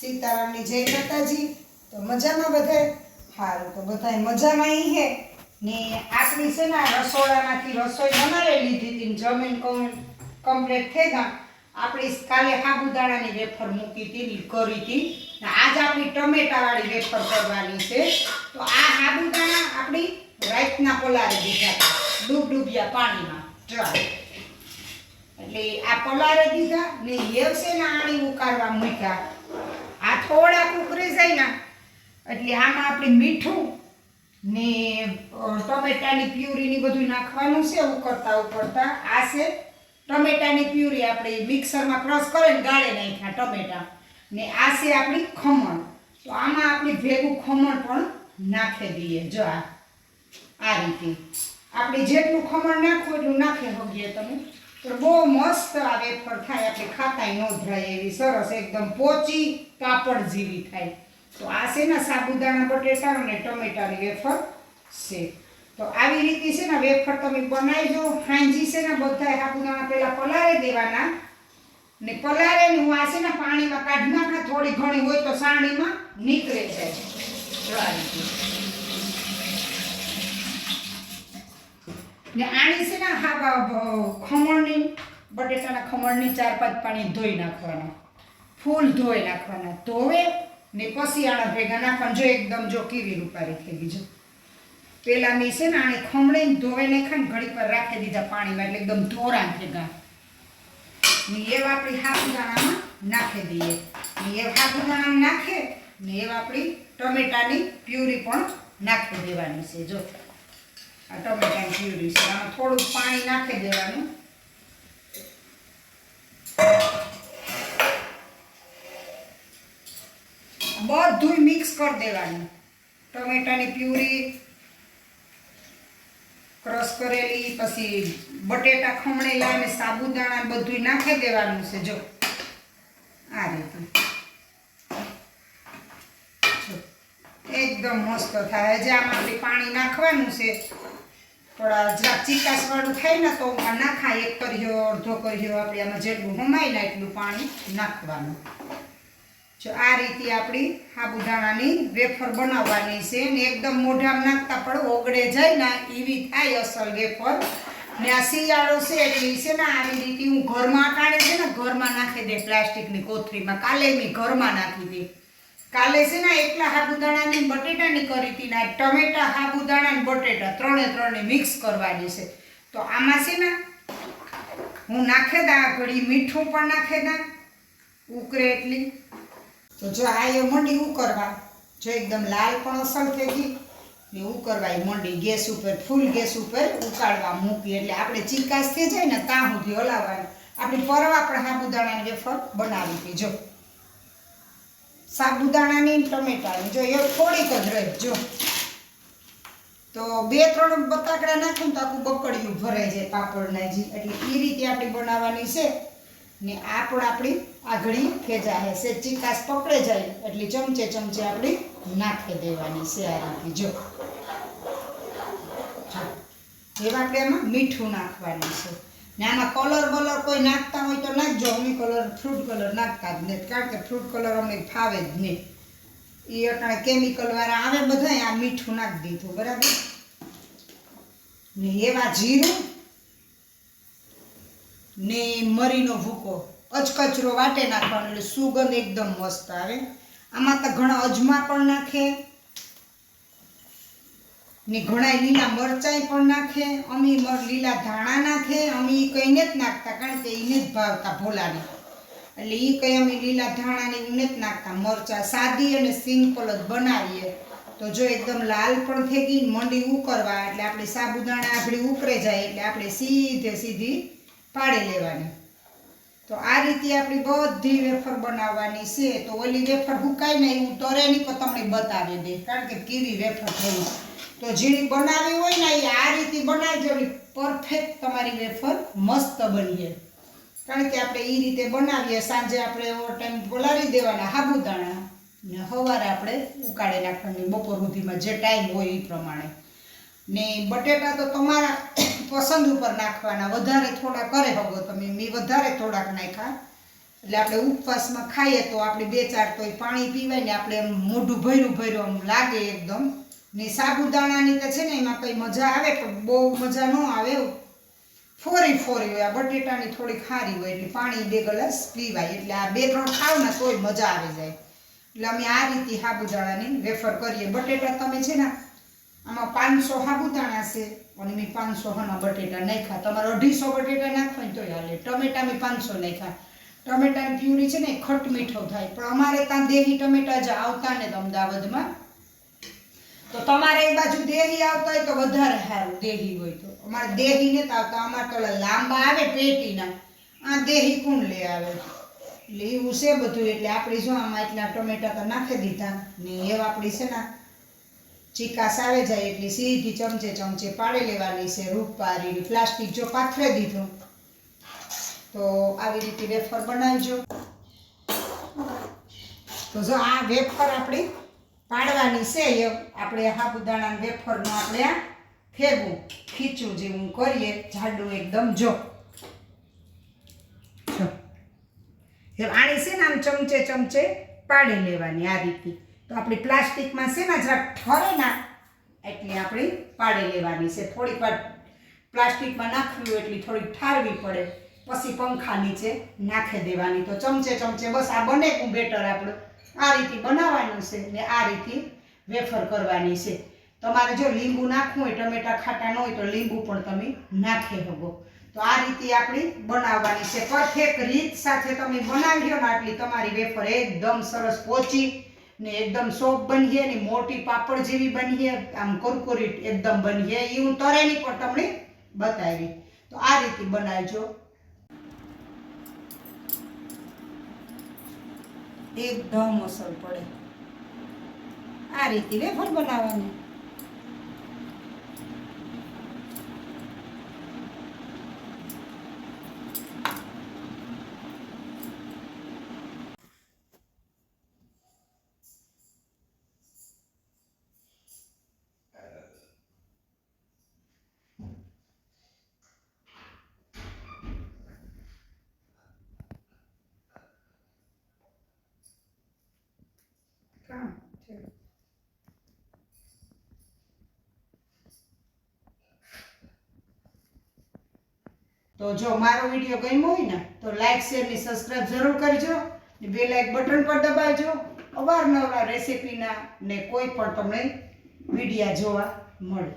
સીતારામની જય માતાજી. તો મજામાં બધે? સારું તો બધાય મજામાં ઈ હે. ને આપણી છે ને રસોડામાંથી રસોઈ બનાવી લીધી હતી જમીન કમ્પ્લીટ થઈ ગયા આપણી કાલે સાબુદાણાની વેફર મૂકી હતી કરી હતી. ને આજ આપણી ટમેટાવાળી વેફર કરવાની છે. તો આ સાબુદાણા આપણી રાતના પલાળી દીધા ડૂબ ડૂબ્યા પાણીમાં. ચાલો એટલે આ પલારે દીધા ને હેવ છે ને આણી ઉકાળવા મૂક્યા. આ થોડાક ઉકળી જાય ને એટલે આમાં આપણે મીઠું ને ટમેટાની પ્યુરીની બધું નાખવાનું છે ઉકળતા ઉકળતા આ છે ટમેટાની પ્યુરી. આપણે મિક્સરમાં ક્રશ કરીને ગાળે નાખ્યા ટમેટા. ને આ છે આપણી ખમણ. તો આમાં આપણે ભેગું ખમણ પણ નાખી દઈએ. જો આ રીતે. આપણે જેટલું ખમણ નાખવું એટલું નાખી શકીએ તમે. તો બહુ મસ્ત આ વેફર થાય, આપણે ખાતાય ન ધરાય એવી સરસ એકદમ પોચી પાપડ જેવી થાય. તો આ છે ને સાબુદાણા, બટેટા અને ટમેટાની વેફર છે. તો આવી રીતે છે ને વેફર તમે બનાવજો. હાંજી છે ને બધા સાબુદાણા પહેલાં પલાળી દેવાના. ને પલાળે ને હું આ છે ને પાણીમાં કાઢી નાખા. થોડી ઘણી હોય તો સાણીમાં નીકળે જાય જો આ રીતે ને આણી છે ને હા ખમણની, બટેટાના ખમણની ચાર પાંચ પાણી ધોઈ નાખવાના. ફૂલ ધોઈ નાખવાના. ધોવે ને પછી આણા ભેગા નાખવાના. જો એકદમ જો કીવી રૂપારી થઈ ગઈ જો. પેલા મેં છે ને આને ખમણે ધોવે નાખ્યા ઘડી પર રાખી દીધા પાણીમાં એટલે એકદમ ધોરા ભેગા. ને એવા આપણી સાબુદાણામાં નાખી દઈએ. ને એ સાબુદાણા નાખે ને એવા આપણી ટમેટાની પ્યુરી પણ નાખી દેવાની છે. જો આ ટમેટાની પ્યુરી આમાં થોડુંક પાણી નાખી દેવાનું. બધું મિક્સ કરી દેવાનું. ટમેટાની પ્યુરી ક્રશ કરેલી, પછી બટેટા ખમણેલા અને સાબુદાણા બધું નાખી દેવાનું છે. જો, આ રીતે. એકદમ મસ્ત થાય. હજી આમાં પાણી નાખવાનું છે. થોડા જરાક ચીકાસવાળું થાય ને તો આ નાખાય એક કર્યો અડધો કર્યો આપણે આમાં જેટલું હમાય ને એટલું પાણી નાખવાનું. જો આ રીતે આપણી સાબુદાણાની વેફર બનાવવાની છે ને એકદમ મોઢામાં નાખતા પણ ઓગળે જાય ને એવી થાય અસલ વેફર. ને આ શિયાળો છે એટલે છે ને આવી રીતે હું ઘરમાં કાઢે છે ને, ઘરમાં નાખી દે પ્લાસ્ટિકની કોથળીમાં. કાલે મેં ઘરમાં નાખી દે. કાલે છે ને એકલા સાબુદાણાની બટેટાની કરી હતી ને ટમેટા સાબુદાણા ને બટેટા ત્રણે ત્રણે મિક્સ કરવાની છે. તો આમાં છે ને, હું નાખે દા ઘડી, મીઠું પણ નાખે દા, ઉકરે એટલી. તો જો આ એ મંડી ઉકરવા, જો એકદમ લાલ પણ અસર થઈ ગઈ. ને ઉકરવા એ મંડી ગેસ ઉપર, ફૂલ ગેસ ઉપર ઉકાળવા મૂકી. એટલે આપણે ચીકાશ થઈ જાય ને, ત્યાં સુધી હલાવવાનું. આપણે પરવા પણ સાબુદાણાની વેફર બનાવી હતી, જો. સાબુદાણાની ટમેટાની. જો એ થોડીક જ રહે, જો. તો બે, ત્રણ બટાકડા નાખું તો આખું બકડિયું ભરાઈ જાય પાપડના જી એટલે એ રીતે આપણી બનાવવાની છે. ને આ પણ આપણી આગળી ખેંચાય છે ચીકાશ પકડે જાય, એટલે ચમચે ચમચે આપણી નાખી દેવાની છે આ રીતે જો. એવા આપણે એમાં મીઠું નાખવાનું છે. ને આમાં કલર બલર કોઈ નાખતા હોય તો નાખજો. અમે કલર ફ્રૂટ કલર નાખતા જ નહીં કારણ કે ફ્રૂટ કલર અમને ફાવે જ નહીં. એ અટાણે કેમિકલ વાળા આવે બધાય, આ મીઠું નાખી દીધું, બરાબર? ને એવા જીરું ને મરીનો ભૂકો. અચકચરો વાટે નાખવાનો, એટલે સુગંધ એકદમ મસ્ત આવે. આમાં તો ઘણા અજમા પણ નાખે. ને ઘણા લીલા મરચાઈ પણ નાખે, અમે લીલા ધાણા નાખે, અમે એ કઈને જ નાખતા, કારણ કે એને જ ભાવતા ભોલાને. એટલે એ કંઈ અમે લીલા ધાણાને એને જ નાખતા. મરચાં સાદી અને સિમ્પલ જ બનાવીએ. તો જો એકદમ લાલ પણ થઈ ગઈ મંડી ઉકરવા, એટલે આપણે સાબુદાણા આપણી ઉકરે જાય, એટલે આપણે સીધે સીધી પાડી લેવાની. તો આ રીતે આપણી બધી વેફર બનાવવાની છે. તો ઓલી વેફર હુકાય ને એવું તરે નહીં, પણ તમને બતાવી દે, કારણ કે કેવી વેફર થઈ તો ઝીણી બનાવી હોય ને એ આ રીતે બનાવજો પરફેક્ટ તમારી વેફર મસ્ત બનીએ કારણ કે આપણે એ રીતે બનાવીએ, સાંજે આપણે એવો ટાઈમ બોલાવી દેવાના સાબુદાણા ને સવારે આપણે ઉકાળી નાખવાની બપોર સુધીમાં જે ટાઈમ હોય એ પ્રમાણે. ને બટેટા તો તમારા પસંદ ઉપર નાખવાના, વધારે થોડા કરે હગો તમે મેં વધારે થોડાક નાખ્યા. એટલે આપણે ઉપવાસમાં ખાઈએ તો આપણે બે ચાર તોય પાણી પીવાય ને આપણે એમ મોઢું ભર્યું ભર્યું આમ લાગે એકદમ. ને સાબુદાણાની તો છે ને એમાં કંઈ મજા આવે, પણ બહુ મજા ન આવે ફોરી ફોરી હોય, આ બટેટાની થોડી ખારી હોય એટલે પાણી બે ગ્લાસ પીવાય, એટલે આ બે ત્રણ ખાવ ને તોય મજા આવી જાય. એટલે અમે આ રીતે સાબુદાણાની વેફર કરીએ. બટેટા તમે છે ને આમાં પાંચસો સાબુદાણા છે, અને મેં પાંચસો હના બટેટા નાખ્યા. તમારે અઢીસો બટેટા નાખો ને તોય હાલે. ટમેટા મેં પાંચસો નાખ્યા. ટમેટાની પ્યુરી છે ને ખટ મીઠો થાય. પણ અમારે ત્યાં દેહી ટમેટા જ આવતા ને અમદાવાદમાં. તો તમારે એ બાજુ દેહી આવતા હોય તો વધારે સારું, દેહી હોય તો. અમારે દેહી ને આવતા, અમારે તો લાંબા આવે પેટીના. આ દેહી કોણ લે આવે? એટલે એવું છે બધું, એટલે આપણે જો આમાં એટલા ટમેટા તો નાખી દીધા. ને એવા આપણી છે ને, ચીકાસ આવે જાય એટલે સીધી ચમચે ચમચે પાડી લેવાની છે રૂપ પાડી પ્લાસ્ટિક જો પાથરે દીધું. તો આવી રીતે વેફર બનાવજો. તો જો આ વેફર આપણી પાડવાની છે એ આપણે સાબુદાણા વેફરનું આપણે આ ફેરવું, ખીચું જેવું કરીએ, જાડું એકદમ જો. આણી છે ને આમ ચમચે ચમચે પાડી લેવાની આ રીતે. તો આપણી પ્લાસ્ટિકમાં છે ને જરાક ઠરે ના, એટલે આપણી પાડી લેવાની છે. થોડીક વાર પ્લાસ્ટિકમાં નાખવી એટલી થોડીક ઠારવી પડે. પછી પંખા નીચે નાખી દેવાની. તો ચમચે ચમચે બસ આ બને બેટર આપણું. આ રીતે બનાવવાનું છે ને આ રીતે વેફર કરવાની છે. તમારે જો લીંબુ નાખવું હોય, ટમેટા ખાટા ન હોય તો લીંબુ પણ તમે નાખી શકો. તો આ રીતે આપણી બનાવવાની છે. પરફેક્ટ રીત સાથે તમે બનાવી ને આટલી તમારી વેફર એકદમ સરસ પોચી ને એકદમ સોફ બની ને મોટી પાપડ જેવી બની આમ કુરકુરી એકદમ બની એ હું તરેની પણ તમને બતાવી. તો આ રીતે બનાવજો. એકદમ અસર પડે. આ રીતે વેફર બનાવવાની. કામ છે તો જો મારો વીડિયો ગમ્યો હોય ને, તો લાઈક શેર ને સબસ્ક્રાઇબ જરૂર કરજો ને બે લાઈક બટન પર દબાવજો. અવારનવાર રેસીપીના ને કોઈ પણ તમને વિડીયા જોવા મળે.